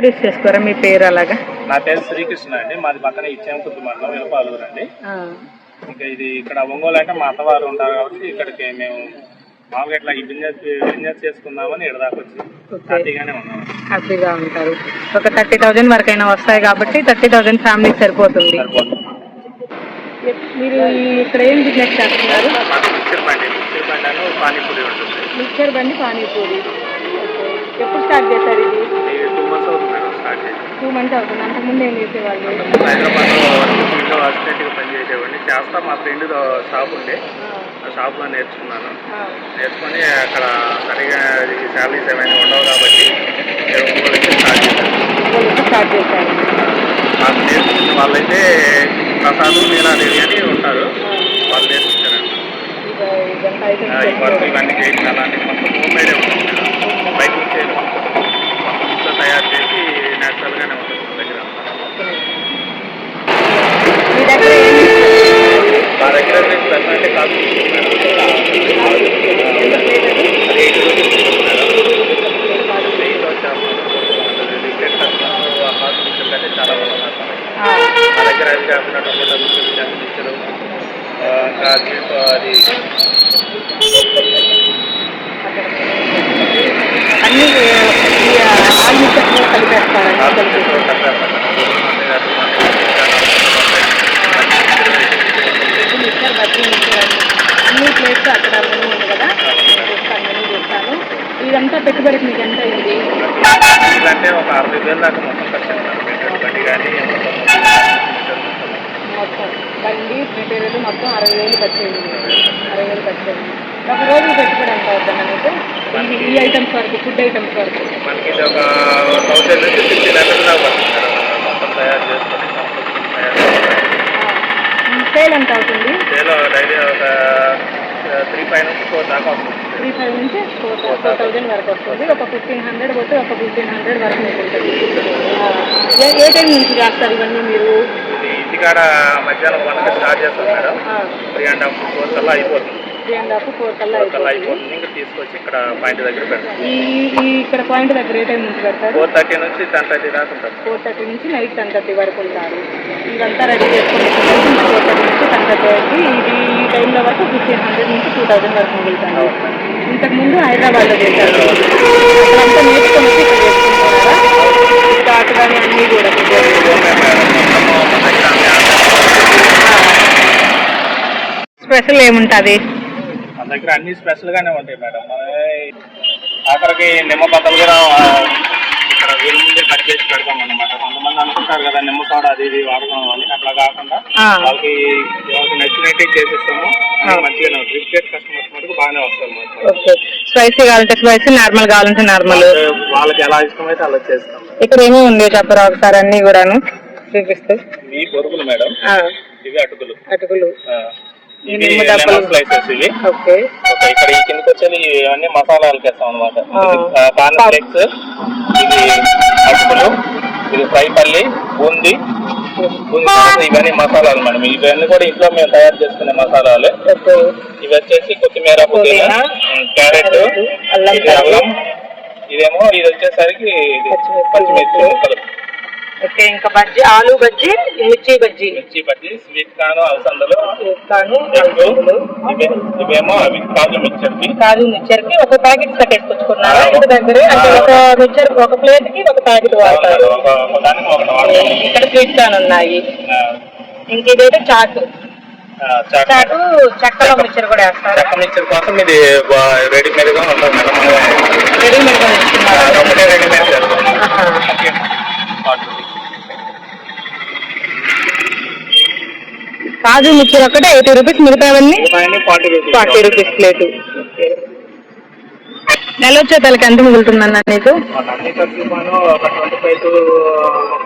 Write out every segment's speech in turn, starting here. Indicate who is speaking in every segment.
Speaker 1: Introduce చేసుకోరా? మీ పేరు అలాగా?
Speaker 2: నా పేరు శ్రీకృష్ణ అండి. మాది పక్కన ఇచ్చేంకుద్ది మండలం విలపాలూరు అండి ఇంకా ఇది ఇక్కడ ఒంగోలు అంటే మా అత్తవారు ఉంటారు కాబట్టి ఇక్కడికి మేము మామూలుగా ఇట్లా ఈ బిజినెస్ బిజినెస్ చేసుకుందామని ఇక్కడ దాకా వచ్చి హ్యాపీగానే ఉన్నాం
Speaker 1: హ్యాపీగా ఉంటారు. ఒక థర్టీ థౌజండ్ వరకు అయినా వస్తాయి కాబట్టి థర్టీ థౌజండ్ ఫ్యామిలీకి సరిపోతుంది. మీరు ఇక్కడ ఏం బిజినెస్ చేస్తున్నారు?
Speaker 2: మాకు మిక్చర్ బండి. మిక్చర్ బండి పానీపూరి ఉంటుంది.
Speaker 1: మిక్చర్ బండి పానీపూరి. ఎప్పుడు స్టార్ట్ చేశారు ఇది?
Speaker 2: స్టార్ట్ చేసి
Speaker 1: టూ మంత్స్ అవుతుంది. అంతకుముందు ఏం చేసేవాళ్ళు?
Speaker 2: హైదరాబాద్లో వర్క్ ఫీల్డ్లో అసిస్టెంట్గా పనిచేసేవాడిని. చేస్తా మా ఫ్రెండ్ షాప్ ఉండే. ఆ షాప్లో నేర్చుకున్నాను. నేర్చుకొని అక్కడ సరిగా శాలరీస్ ఏమైనా ఉండవు కాబట్టి స్టార్ట్ చేశాను.
Speaker 1: స్టార్ట్ చేశారు.
Speaker 2: నాకు నేర్చుకున్న వాళ్ళైతే ప్రసాద్ నీలాదేవి అని ఉంటారు. వాళ్ళు నేర్చుకుంటారు. ఈ వర్క్ ఇవన్నీ అలాంటివి మొత్తం హోమ్ మేడే ఉంటుంది మేడం. బయట నుంచి ఏమి ఉండదు. మొత్తం ఇంట్లో తయారు చేసి న్యాచురల్గానే ఉంటుంది దగ్గర.
Speaker 1: మీ దగ్గర
Speaker 2: అంటే కాదు. చాలా మా దగ్గర అది కాకుండా టొమాటో మిక్చర్ అది
Speaker 1: అక్కడ అన్ని ఈ ఆల్ మిక్చర్లో కలిపేస్తారా
Speaker 2: హాట్ మిక్చర్ కట్టారు
Speaker 1: మిక్చర్ బజ్జీ మిక్చర్ అన్ని అన్ని ప్లేట్స్ అక్కడ ఉంది కదా మెనూ చూస్తాను. ఇదంతా పెట్టుబడికి మీకు ఎంత అయింది?
Speaker 2: ఇదంటే ఒక అరవై వేలు దాకా మొత్తం బండి
Speaker 1: మెటీరియల్ మొత్తం అరవై వేలు ఖర్చు అరవై వేలు ఖర్చు ఒక రోజు పెట్టుబడి ఎంత అవుతుందా మీకు? ఈ- ఈ ఐటమ్స్ వరకు ఫుడ్ ఐటమ్స్ వరకు.
Speaker 2: మనకి ఒక థౌసండ్ నుంచి ఫిఫ్టీ లెవెల్ దాకా పడుతుంది మేడం మొత్తం తయారు చేసుకొని
Speaker 1: సేల్ ఎంత అవుతుంది?
Speaker 2: సేలో డైలీ ఒక త్రీ ఫైవ్ నుంచి ఫోర్ దాకా వస్తుంది.
Speaker 1: త్రీ ఫైవ్ నుంచి ఫోర్ ఫోర్ థౌజండ్ వరకు వస్తుంది. ఒక ఫిఫ్టీన్ హండ్రెడ్ పోతే ఒక ఫిఫ్టీన్ హండ్రెడ్ వరకు మీకు ఉంటుంది ఏ టైం నుంచి చేస్తారు ఇవన్నీ మీరు?
Speaker 2: ఇంటికాడ మధ్యాహ్నం వన్కి స్టార్ట్ చేస్తాం madam. Three and half four కల్లా అయిపోతుంది. తీసుకొచ్చి ఇక్కడ పాయింట్ దగ్గర పెడతాం.
Speaker 1: ఈ ఈ ఇక్కడ పాయింట్ దగ్గర ఏ టైం నుంచి పెడతారు?
Speaker 2: ఫోర్ థర్టీ నుంచి టెన్ థర్టీ దాకా
Speaker 1: ఫోర్ థర్టీ నుంచి నైట్ టెన్ థర్టీ వరకు ఉంటారు. ఇదంతా రెడీ చేసుకుని ఫోర్ థర్టీ నుంచి టెన్ థర్టీ వరకు ట్రైన్లో వరకు ఫిఫ్టీన్ హండ్రెడ్ నుంచి టూ థౌజండ్ వరకు మిగులుతాను ఇంతకుముందు హైదరాబాద్లో చేశారు అంతా నేర్చుకొని స్టార్ట్ కానీ అన్నీ కూడా స్పెషల్ ఏముంటుంది?
Speaker 2: మన దగ్గర అన్ని స్పెషల్గానే ఉంటాయి మేడం. మన ఆఖరికి నిమ్మ బద్దలు కూడా ఆ, ఇక్కడ వీళ్ళ ముందే కట్ చేసి పెడతాం అనమాట కొంతమంది అనుకుంటారు కదా నిమ్మ సోడా అది ఇది వాడదాం అని అట్లా కాకుండా. వాళ్ళకి వాళ్ళకి నచ్చినట్టే చేసిస్తాము. మంచిగానే ఉంటుంది. రిపీట్ కస్టమర్స్ మటుకు బాగానే వస్తారు
Speaker 1: ఓకే. స్పైసీ కావాలంటే స్పైసీ నార్మల్ కావాలంటే నార్మల్
Speaker 2: వాళ్ళకి ఎలా ఇష్టమైతే అలా చేస్తాం.
Speaker 1: ఇక్కడ ఏమేమి ఉంది చెప్పరా ఒకసారి అన్ని కూడాను? చూపిస్తూ.
Speaker 2: ఇవి బొరుగులు మేడం. ఇవి అటుకులు.
Speaker 1: అటుకులు.
Speaker 2: స్లైసెస్ ఇవి.
Speaker 1: ఓకే.
Speaker 2: ఇక్కడ ఈ కిందకి వచ్చేది ఇవన్నీ మసాలాలు వేస్తాం అనమాట. కార్న్ ఫ్లేక్స్ ఇది అటుకులు ఇది ఫ్రై పల్లి బూంది ఇవన్నీ మసాలాలు మేడం. ఇవన్నీ కూడా ఇంట్లో మేము తయారు చేసుకునే మసాలాలు. ఇవి వచ్చేసి కొత్తిమీర పుదీనా క్యారెట్
Speaker 1: అల్లం
Speaker 2: ఇది అల్లం. ఇదేమో ఇది వచ్చేసరికి
Speaker 1: పచ్చిమిర్చి. ఓకే ఇంకా బజ్జీ ఆలు బజ్జీ మిర్చి బజ్జీ.
Speaker 2: మిర్చి బజ్జీ స్వీట్ కార్న్ అలసందలు
Speaker 1: కాను
Speaker 2: ఇవేమో అవి కాజు మిక్చర్కి
Speaker 1: కాజు మిక్చర్కి ఒక ప్యాకెట్ కట్టేసుకొచ్చుకున్నారా ఇంటి దగ్గరే అంటే ఒక మిక్చర్ ఒక ప్లేట్కి ఒక ప్యాకెట్ వాడతారు. ఇక్కడ స్వీట్ కార్న్ ఉన్నాయి. ఇంక ఇదైతే చాట్.
Speaker 2: చాట్
Speaker 1: చెక్కలో మిక్చర్ కూడా వేస్తారు.
Speaker 2: చెక్క మిక్చర్ కోసం ఇది రెడీమేడ్గా ఉంటుంది మేడం. రెడీమేడ్గా రెడీమేడ్
Speaker 1: కాజు మిక్చర్ ఒకటే ఎయిటీ రూపీస్ మిగతావన్నీ
Speaker 2: forty rupees
Speaker 1: forty rupees plate నెల వచ్చేతలకి ఎంత మిగులుతుందన్న నీకు?
Speaker 2: ఇరవై ఐదు నుంచి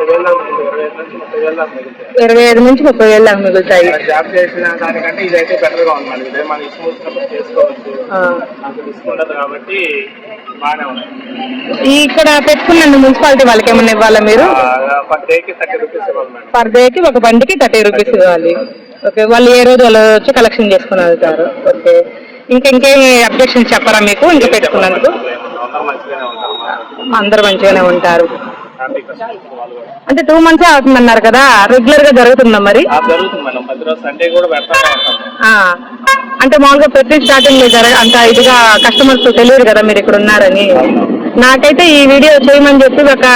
Speaker 2: ముప్పై వేలు దాకా మిగులుతాయి.
Speaker 1: ఇరవై ఐదు నుంచి ముప్పై వేలు దాకా మిగులుతాయి.
Speaker 2: జాబ్ చేసిన దానికంటే ఇదైతే బెటర్గా ఉంది మనకి ఇదే మన ఇష్టం వచ్చినప్పుడు చేసుకోవచ్చు.
Speaker 1: ఆ.
Speaker 2: నాకు రిస్క్ ఉండదు కాబట్టి బాగానే ఉంది.
Speaker 1: ఈ ఇక్కడ పెట్టుకున్న మున్సిపాలిటీ వాళ్ళకి ఏమన్నా ఇవ్వాలా మీరు?
Speaker 2: పర్ డేకి థర్టీ రూపీస్ ఇవ్వాలి మేడం.
Speaker 1: పర్ డేకి ఒక బండికి థర్టీ రూపీస్ ఇవ్వాలి. ఓకే వాళ్ళు ఏ రోజు వాళ్ళు వచ్చి కలెక్షన్ చేసుకుని వెళ్తారు. ఓకే. ఇంకా ఇంకేమి అబ్జెక్షన్స్ చెప్పరా మీకు? ఇంకా పెట్టుకున్నందుకు?
Speaker 2: అందరూ మంచిగానే ఉంటారు.
Speaker 1: అంటే టూ మంత్స్ అవుతుందన్నారు కదా రెగ్యులర్గా జరుగుతుందా మరి అంటే మామూలుగా ప్రతి స్టార్టింగ్ అంత ఇదిగా కస్టమర్స్ తెలియదు కదా మీరు ఇక్కడ ఉన్నారని. నాకైతే ఈ వీడియో చేయమని చెప్పి ఒక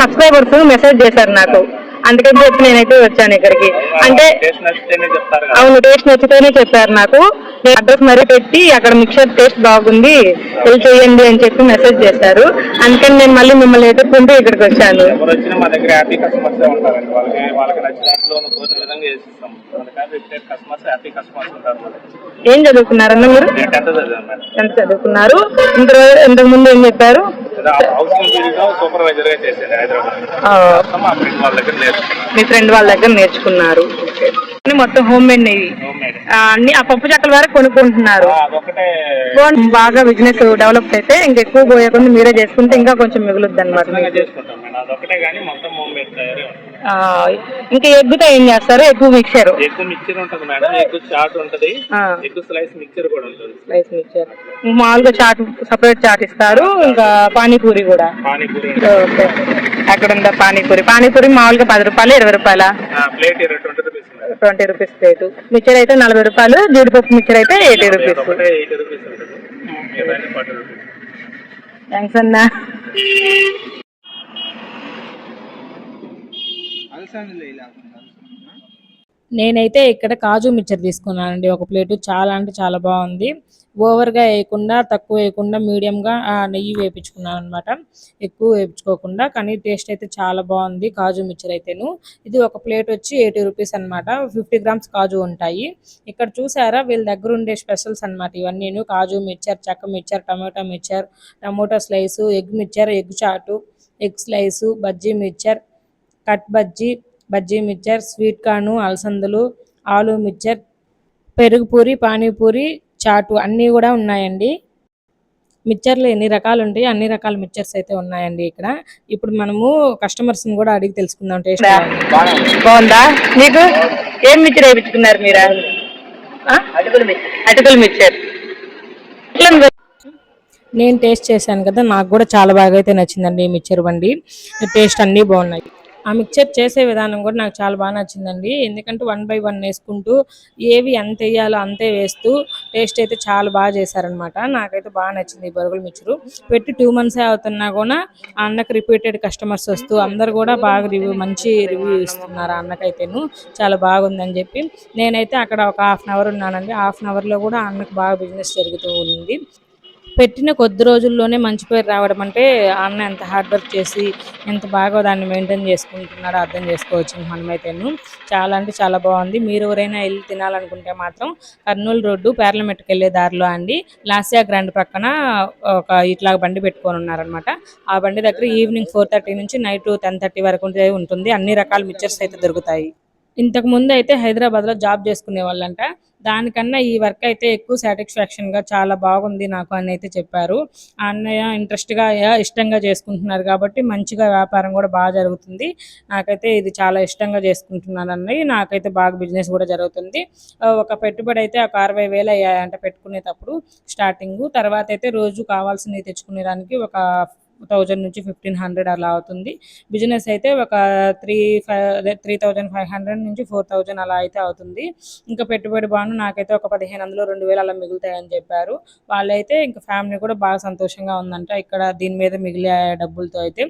Speaker 1: సబ్స్క్రైబర్స్ మెసేజ్ చేశారు నాకు. అందుకని చెప్పి నేనైతే వచ్చాను ఇక్కడికి. అంటే అవును టేస్ట్ నచ్చితేనే చెప్పారు నాకు. అడ్రస్ మరీ పెట్టి అక్కడ మిక్చర్ టేస్ట్ బాగుంది వెళ్ళి చేయండి అని చెప్పి మెసేజ్ చేశారు. అందుకని నేను మళ్ళీ మిమ్మల్ని ఎదుర్కొంటూ ఇక్కడికి వచ్చాను. ఏం చదువుకున్నారన్న మీరు? ఎంత చదువుకున్నారు. ఇంతకు ముందు ఏం చెప్పారు?
Speaker 2: మా ఫ్రెండ్ వాళ్ళ దగ్గర
Speaker 1: నేర్చుకున్నారు. మొత్తం హోమ్ మేడ్ ఆ, అన్ని ఆ పప్పు చెక్కల వరకు కొనుక్కుంటున్నారు. బాగా బిజినెస్ డెవలప్ అయితే ఇంకా ఎక్కువ పోయకుండా మీరే చేసుకుంటే ఇంకా కొంచెం మిగులుద్ది అనమాట ఇంకా ఎగ్గుతో ఏం చేస్తారు? ఎక్కువ మిక్చర్
Speaker 2: ఎక్కువ మిక్చర్ ఉంటుంది మేడం. ఎక్కువ చాట్ ఉంటుంది.
Speaker 1: ఆ.
Speaker 2: ఎక్కువ స్లైస్ మిక్చర్ కూడా ఉంటుంది.
Speaker 1: స్లైస్ మిక్చర్ మామూలుగా చాట్ సపరేట్ చాట్ ఇస్తారు. ఇంకా పానీపూరి కూడా.
Speaker 2: పానీపూరి
Speaker 1: అక్కడ ఉందా పానీపూరి? పానీపూరి మామూలుగా పది రూపాయలు ఇరవై రూపాయల?
Speaker 2: ప్లేట్ ఇరవై ట్వంటీ రూపీస్
Speaker 1: ప్లేట్. మిక్చర్ అయితే నలభై రూపాయలు జీడిపప్పు మిక్చర్ అయితే ఎయిటీ రూపీస్.
Speaker 2: రూపీస్ ఉంటుంది ఏదైనా ఫార్టీ రూపీస్
Speaker 1: థ్యాంక్స్ అన్నా
Speaker 3: నేనైతే ఇక్కడ కాజు మిక్చర్ తీసుకున్నానండి. ఒక ప్లేట్ చాలా అంటే చాలా బాగుంది. ఓవర్గా వేయకుండా తక్కువ వేయకుండా మీడియంగా నెయ్యి వేయించుకున్నాను అనమాట ఎక్కువ వేయించుకోకుండా కానీ టేస్ట్ అయితే చాలా బాగుంది కాజు మిక్చర్ అయితేను. ఇది ఒక ప్లేట్ వచ్చి ఎయిటీ రూపీస్ అనమాట ఫిఫ్టీ గ్రామ్స్ కాజు ఉంటాయి. ఇక్కడ చూసారా వీళ్ళ దగ్గర ఉండే స్పెషల్స్ అనమాట ఇవన్నీ కాజు మిక్చర్ చెక్క mixture tomato mixture tomato slice egg mixture egg chaat egg slice bajji mixture cut bajji bajji mixture sweet corn అలసందలు ఆలు మిక్చర్ పెరుగు పూరి పానీపూరి చాటు అన్నీ కూడా ఉన్నాయండి. మిక్చర్లు ఎన్ని రకాలు ఉంటాయి? అన్ని రకాల మిక్చర్స్ అయితే ఉన్నాయండి ఇక్కడ. ఇప్పుడు మనము కస్టమర్స్ కూడా అడిగి తెలుసుకుందాం. టేస్ట్
Speaker 1: బాగుందా? మీకు ఏం మిక్చర్ వేయించుకున్నారు మీరు? అటుకుల మిక్చర్.
Speaker 3: నేను టేస్ట్ చేశాను కదా నాకు కూడా చాలా బాగా అయితే నచ్చిందండి ఈ మిక్చర్ బండి టేస్ట్ అన్నీ బాగున్నాయి. ఆ మిక్చర్ చేసే విధానం కూడా నాకు చాలా బాగా నచ్చిందండి. ఎందుకంటే వన్ బై వన్ వేసుకుంటూ ఏవి ఎంత వేయాలో అంతే వేస్తూ టేస్ట్ అయితే చాలా బాగా చేశారనమాట నాకైతే బాగా నచ్చింది ఈ బరుగుల మిక్చరు పెట్టి టూ మంత్స్ అవుతున్నా కూడా ఆ అన్నకు రిపీటెడ్ కస్టమర్స్ వస్తూ అందరు కూడా బాగా రివ్యూ మంచి రివ్యూ ఇస్తున్నారు ఆ అన్నకైతేను. చాలా బాగుందని చెప్పి నేనైతే అక్కడ ఒక హాఫ్ అన్ అవర్ ఉన్నానండి. హాఫ్ అన్ అవర్లో కూడా అన్నకు బాగా బిజినెస్ జరుగుతూ ఉంది. పెట్టిన కొద్ది రోజుల్లోనే మంచి పేరు రావడం అంటే అన్న ఎంత హార్డ్ వర్క్ చేసి ఎంత బాగా దాన్ని మెయింటైన్ చేసుకుంటున్నాడో అర్థం చేసుకోవచ్చు మనమైతేను. చాలా అంటే చాలా బాగుంది. మీరు ఎవరైనా వెళ్ళి తినాలనుకుంటే మాత్రం కర్నూలు రోడ్డు పార్లమెంట్కి వెళ్ళే దారిలో అండి. లాసియా గ్రాండ్ పక్కన ఒక ఇట్లా బండి పెట్టుకొని ఉన్నారనమాట ఆ బండి దగ్గర ఈవినింగ్ ఫోర్ థర్టీ నుంచి నైట్ టెన్ థర్టీ వరకు ఉంటుంది. అన్ని రకాల మిక్చర్స్ అయితే దొరుకుతాయి. ఇంతకు ముందు అయితే హైదరాబాద్లో జాబ్ చేసుకునే వాళ్ళంట. దానికన్నా ఈ వర్క్ అయితే ఎక్కువ సాటిస్ఫాక్షన్గా చాలా బాగుంది నాకు అని అయితే చెప్పారు. ఆ అన్నయ్య ఇంట్రెస్ట్గా ఇష్టంగా చేసుకుంటున్నారు కాబట్టి మంచిగా వ్యాపారం కూడా బాగా జరుగుతుంది. నాకైతే ఇది చాలా ఇష్టంగా చేసుకుంటున్నాను అన్నయ్య. నాకైతే బాగా బిజినెస్ కూడా జరుగుతుంది. ఒక పెట్టుబడి అయితే ఒక అరవై వేలు అయ్యాయంట పెట్టుకునేటప్పుడు స్టార్టింగ్. తర్వాత అయితే రోజు కావాల్సినవి తెచ్చుకునేదానికి ఒక థౌజండ్ నుంచి ఫిఫ్టీన్ హండ్రెడ్ అలా అవుతుంది. బిజినెస్ అయితే ఒక three five three thousand five hundred నుంచి ఫోర్ థౌజండ్ అలా అయితే అవుతుంది. ఇంకా పెట్టుబడి బాను నాకైతే ఒక పదిహేను వందలు రెండు వేలు అలా మిగులుతాయని చెప్పారు. వాళ్ళైతే ఇంకా ఫ్యామిలీ కూడా బాగా సంతోషంగా ఉందంట. ఇక్కడ దీని మీద మిగిలే డబ్బులతో అయితే.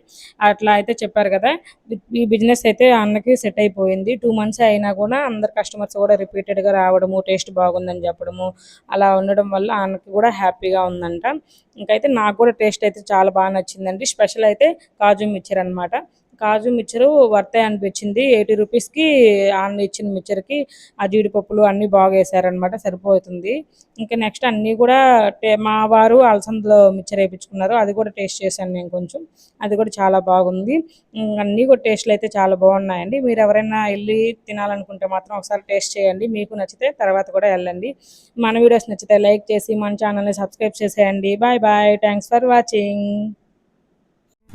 Speaker 3: అట్లా అయితే చెప్పారు కదా. ఈ బిజినెస్ అయితే అన్నకి సెట్ అయిపోయింది. టూ మంత్స్ అయినా కూడా అందరు కస్టమర్స్ కూడా రిపీటెడ్గా రావడము టేస్ట్ బాగుందని చెప్పడము అలా ఉండడం వల్ల అన్నకి కూడా హ్యాపీగా ఉందంట. ఇంకైతే నాకు కూడా టేస్ట్ అయితే చాలా బాగా నచ్చింది. నచ్చిందండి స్పెషల్ అయితే కాజు మిక్చర్ అనమాట కాజు మిక్చరు వర్తే అనిపించింది. ఎయిటీ రూపీస్కి ఆన్ ఇచ్చిన మిక్చర్కి ఆ జీడిపప్పులు అన్నీ బాగా వేసారనమాట సరిపోతుంది. ఇంకా నెక్స్ట్ అన్నీ కూడా టే- మా వారు అలసందలో మిక్చర్ వేయించుకున్నారు. అది కూడా టేస్ట్ చేశాను నేను కొంచెం. అది కూడా చాలా బాగుంది. అన్నీ కూడా టేస్ట్లు అయితే చాలా బాగున్నాయండి. మీరు ఎవరైనా వెళ్ళి తినాలనుకుంటే మాత్రం ఒకసారి టేస్ట్ చేయండి. మీకు నచ్చితే తర్వాత కూడా వెళ్ళండి. మన వీడియోస్ నచ్చితే లైక్ చేసి మన ఛానల్ని సబ్స్క్రైబ్ చేసేయండి. Bye bye. Thanks for watching.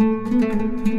Speaker 3: Música